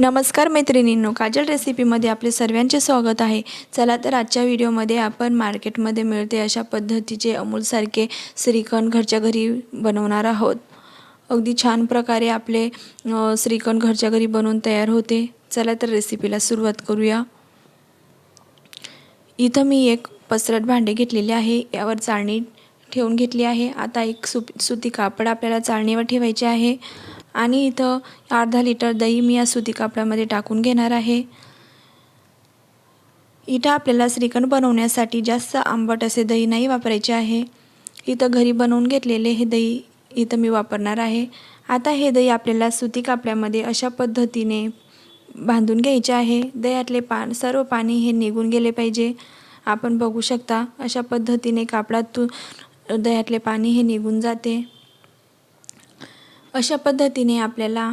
नमस्कार मैत्रिणींनो काजल रेसिपीमध्ये आपले सर्वांचे स्वागत आहे. चला तर आजच्या व्हिडिओमध्ये आपण मार्केटमध्ये मिळते अशा पद्धतीचे अमूलसारखे श्रीखंड घरच्या घरी बनवणार आहोत. अगदी छान प्रकारे आपले श्रीखंड घरच्या घरी बनवून तयार होते. चला तर रेसिपीला सुरुवात करूया. इथं मी एक पसरट भांडे घेतलेले आहे. यावर चाळणी ठेवून घेतली आहे. आता एक सु सुती कापड आपल्याला चाळणीवर ठेवायचे आहे. आणि इथं अर्धा लिटर दही मी या सुती कापडामध्ये टाकून घेणार आहे. इथं आपल्याला श्रीखंड बनवण्यासाठी जास्त आंबट असे दही नाही वापरायचे आहे. इथं घरी बनवून घेतलेले हे दही इथं मी वापरणार आहे. आता हे दही आपल्याला सुती कापड्यामध्ये अशा पद्धतीने बांधून घ्यायचे आहे. दह्यातले पान सर्व पाणी हे निघून गेले पाहिजे. आपण बघू शकता अशा पद्धतीने कापडातून दह्यातले पाणी हे निघून जाते. अशा पद्धतीने आपल्याला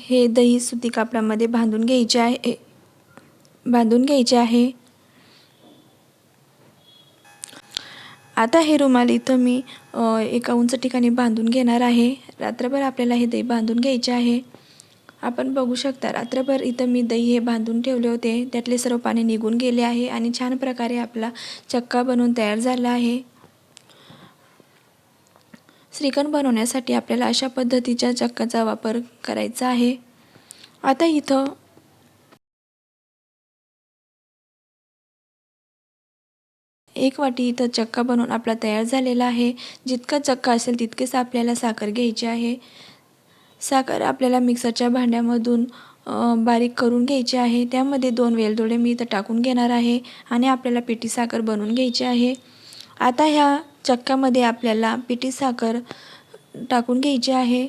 हे दही सुती कापडामध्ये बांधून घ्यायचे आहे. बांधून घ्यायचे आहे. आता हे रुमाल इथं मी एका उंच ठिकाणी बांधून घेणार आहे. रात्रभर आपल्याला हे दही बांधून घ्यायचे आहे. आपण बघू शकता रात्रभर इथं मी दही हे बांधून ठेवले होते. त्यातले सर्व पाणी निघून गेले आहे आणि छान प्रकारे आपला चक्का बनवून तयार झाला आहे. श्रीखंड बनवण्यासाठी आपल्याला अशा पद्धतीच्या चक्काचा वापर करायचा आहे. आता इथं एक वाटी इथं चक्का बनवून आपला तयार झालेला आहे. जितका चक्का असेल तितकेच आपल्याला साखर घ्यायची आहे. साखर आपल्याला मिक्सरच्या भांड्यामधून बारीक करून घ्यायची आहे. त्यामध्ये दोन वेलदोडे मी इथं टाकून घेणार आहे आणि आपल्याला पिठी साखर बनवून घ्यायची आहे. आता ह्या चक्क्यामध्ये आपल्याला पिठी साखर टाकून घ्यायची आहे.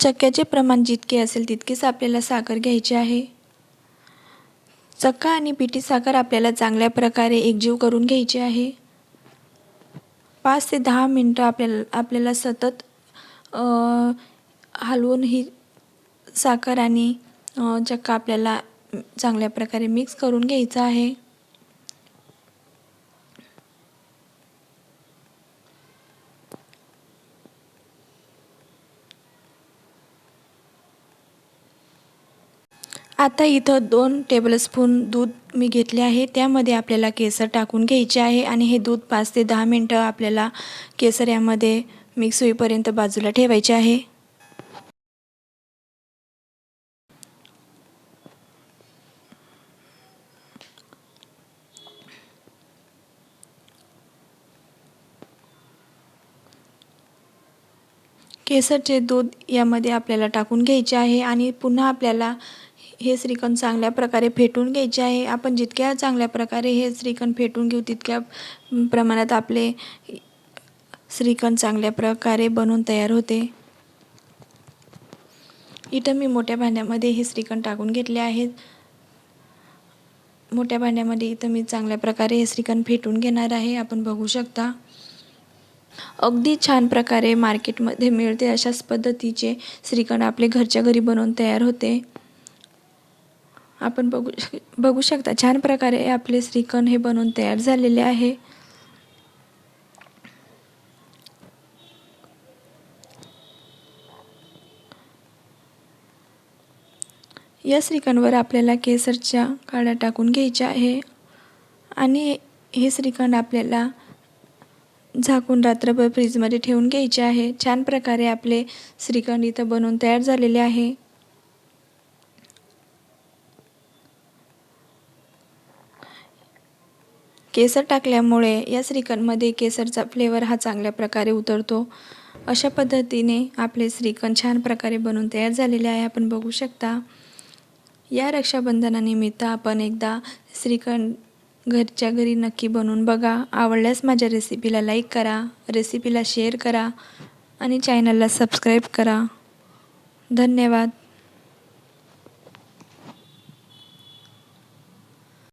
चक्क्याचे प्रमाण जितके असेल तितकेच आपल्याला साखर घ्यायची आहे. चक्का आणि पिठी साखर आपल्याला चांगल्या प्रकारे एकजीव करून घ्यायची आहे. पाच ते दहा मिनटं आपल्याला आपल्याला सतत हलवून ही साखर आणि चक्का आपल्याला चांगल्या प्रकारे मिक्स करून घ्यायचं आहे. आता इथं दोन टेबलस्पून दूध मी घेतले आहे. त्यामध्ये आपल्याला केसर टाकून घ्यायचे आहे आणि हे दूध पाच ते दहा मिनटं आपल्याला केसर यामध्ये मिक्स होईपर्यंत बाजूला ठेवायचे आहे. केसरचे दूध यामध्ये आपल्याला टाकून घ्यायचे आहे आणि पुन्हा आपल्याला हे श्रीखंड चांगल्या प्रकारे फेटून घ्यायचे आहे. आपण जितक्या चांगल्या प्रकारे हे श्रीखंड फेटून घेऊ तितक्या प्रमाणात आपले श्रीखंड चांगल्या प्रकारे बनून तयार होते. इथं मी मोठ्या भांड्यामध्ये हे श्रीखंड टाकून घेतले आहेत. मोठ्या भांड्यामध्ये इथं मी चांगल्या प्रकारे हे श्रीखंड फेटून घेणार आहे. आपण बघू शकता. अगदी छान प्रकारे मार्केटमध्ये मिळते अशाच पद्धतीचे श्रीखंड आपले घरच्या घरी बनवून तयार होते. आपण बघू शक बघू शकता. छान प्रकारे आपले श्रीखंड हे बनवून तयार झालेले आहे. या श्रीखंडवर आपल्याला केसरच्या काड्या टाकून घ्यायच्या आहे. आणि हे श्रीखंड आपल्याला झाकून रात्रभर फ्रीजमध्ये ठेवून घ्यायचे आहे. छान प्रकारे आपले श्रीखंड इथं बनवून तयार झालेले आहे. केसर टाकल्यामुळे या श्रीखंडमध्ये केसरचा फ्लेवर हा चांगल्या प्रकारे उतरतो. अशा पद्धतीने आपले श्रीखंड छान प्रकारे बनवून तयार झालेले आहे. आपण बघू शकता या रक्षाबंधनानिमित्त आपण एकदा श्रीखंड घरच्या घरी नक्की बनवून बघा. आवडल्यास माझ्या रेसिपीला लाईक करा रेसिपीला शेअर करा आणि चॅनलला सबस्क्राईब करा. धन्यवाद.